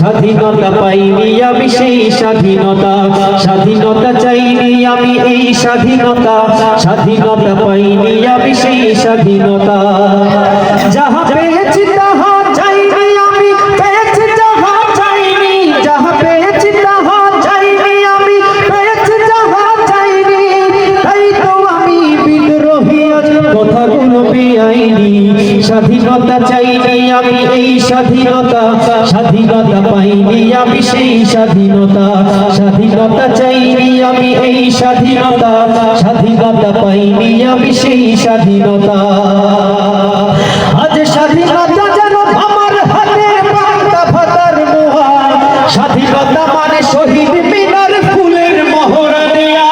স্বাধীনতা পাইনি আমি সেই স্বাধীনতা। স্বাধীনতা চাইনি আমি এই স্বাধীনতা। স্বাধীনতা পাইনি আমি সেই স্বাধীনতা। যাহা পেয়েছি তাহা চাইনি আমি, পেয়েছি যাহা চাইনি। যাহা পেয়েছি তাহা চাইনি আমি স্বাধীনতা চাইনি আমি এই স্বাধীনতা। স্বাধীনতা পাইনি আমি সেই স্বাধীনতা। স্বাধীনতা চাইনি আমি এই স্বাধীনতা। স্বাধীনতা পাইনি আমি সেই স্বাধীনতা। আজ স্বাধীনতা যেন আমার হাতে পান্তা ভাতার মোহর স্বাধীনতা মানে শহীদ মিনার ফুলের মহড়া দেয়া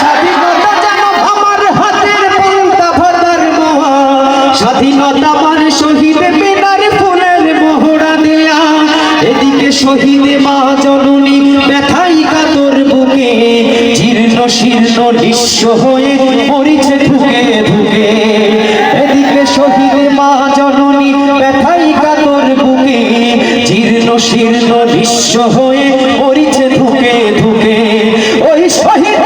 স্বাধীনতা যেন আমার হাতের পান্তা ভাতার মোহর স্বাধীনতা মানে শহীদ মিনার শহীদ মা জননী, ব্যথাই কাতর বুকে। জীর্ণ শীর্ণ নিঃস্ব হয়ে মরিছে ধুকে ধুকে এদিকে শহীদ মা জননী, ব্যথাই কাতর বুকে। জীর্ণ শীর্ণ নিঃস্ব হয়ে মরিছে ধুকে ধুকে ওই শহীদ